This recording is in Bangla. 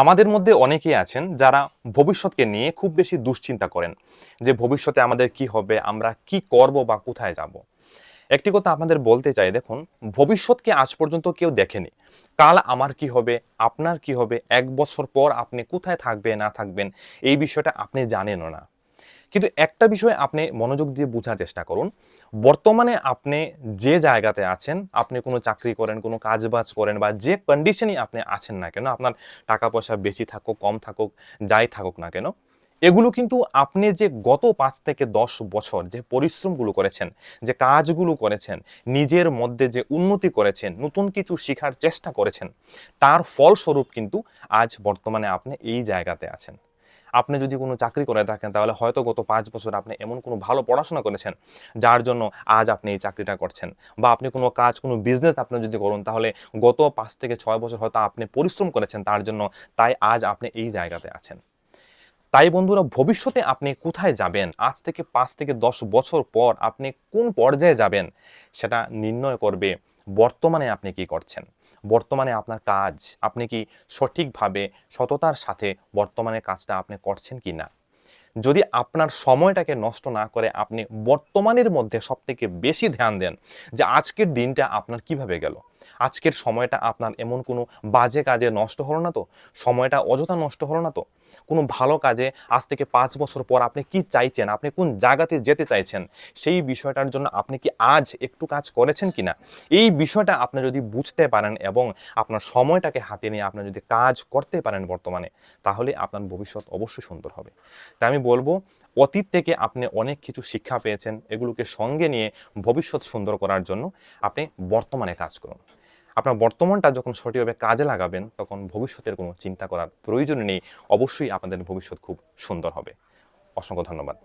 আমাদের মধ্যে অনেকেই আছেন যারা ভবিষ্যৎকে নিয়ে খুব বেশি দুশ্চিন্তা করেন যে ভবিষ্যতে আমাদের কি হবে, আমরা কি করব বা কোথায় যাব। একটি কথা আপনাদের বলতে চাই, দেখুন, ভবিষ্যৎকে আজ পর্যন্ত কেউ দেখেনি। কাল আমার কি হবে, আপনার কি হবে, এক বছর পর আপনি কোথায় থাকবে না থাকবেন, এই বিষয়টা আপনি জানেনও না। কিন্তু একটা বিষয় আপনি মনোযোগ দিয়ে বোঝার চেষ্টা করুন। বর্তমানে আপনি যে জায়গাতে আছেন, আপনি কোনো চাকরি করেন, কোনো কাজবাজ করেন বা যে কন্ডিশনই আপনি আছেন না কেন, আপনার টাকা পয়সা বেশি থাকুক, কম থাকুক, যাই থাকুক না কেন, এগুলো কিন্তু আপনি যে গত পাঁচ থেকে দশ বছর যে পরিশ্রমগুলো করেছেন, যে কাজগুলো করেছেন, নিজের মধ্যে যে উন্নতি করেছেন, নতুন কিছু শেখার চেষ্টা করেছেন, তার ফলস্বরূপ কিন্তু আজ বর্তমানে আপনি এই জায়গাতে আছেন। আপনি যদি কোনো চাকরি করে থাকেন, তাহলে হয়তো গত পাঁচ বছর আপনি এমন কোনো ভালো পড়াশোনা করেছেন, যার জন্য আজ আপনি এই চাকরিটা করছেন। বা আপনি কোনো কাজ, কোনো বিজনেস আপনি যদি করুন, তাহলে গত পাঁচ থেকে ছয় বছর হয়তো আপনি পরিশ্রম করেছেন তার জন্য, তাই আজ আপনি এই জায়গাতে আছেন। তাই বন্ধুরা, ভবিষ্যতে আপনি কোথায় যাবেন? আজ থেকে পাঁচ থেকে দশ বছর পর আপনি কোন পর্যায়ে যাবেন? সেটা নির্ণয় করবে বর্তমানে আপনি কি করছেন? বর্তমানে আপনার কাজ, আপনি কি সঠিকভাবে সততার সাথে বর্তমানে কাজটা আপনি করছেন কি না? যদি আপনার সময়টাকে নষ্ট না করে আপনি বর্তমানের মধ্যে সব থেকে বেশি ধ্যান দেন যে আজকের দিনটা আপনার কীভাবে গেল? আজকের সময়টা আপনার এমন কোনো বাজে কাজে নষ্ট হলো না তো? সময়টা অযথা নষ্ট হলো না তো? কোনো ভালো কাজে আজ থেকে পাঁচ বছর পর আপনি কি চাইছেন? আপনি কোন জায়গাতে যেতে চাইছেন? সেই বিষয়টার জন্য আপনি কি আজ একটু কাজ করেছেন কি না এই বিষয়টা আপনি যদি বুঝতে পারেন এবং আপনার সময়টাকে হাতে নিয়ে আপনি যদি কাজ করতে পারেন বর্তমানে, তাহলে আপনার ভবিষ্যৎ অবশ্যই সুন্দর হবে। তাই আমি বলব, অতীত থেকে আপনি অনেক কিছু শিক্ষা পেয়েছেন, এগুলোকে সঙ্গে নিয়ে ভবিষ্যৎ সুন্দর করার জন্য আপনি বর্তমানে কাজ করুন। আপনার বর্তমানটা যখন সঠিকভাবে কাজে লাগাবেন, তখন ভবিষ্যতের কোনো চিন্তা করার প্রয়োজন নেই। অবশ্যই আপনাদের ভবিষ্যৎ খুব সুন্দর হবে। অসংখ্য ধন্যবাদ।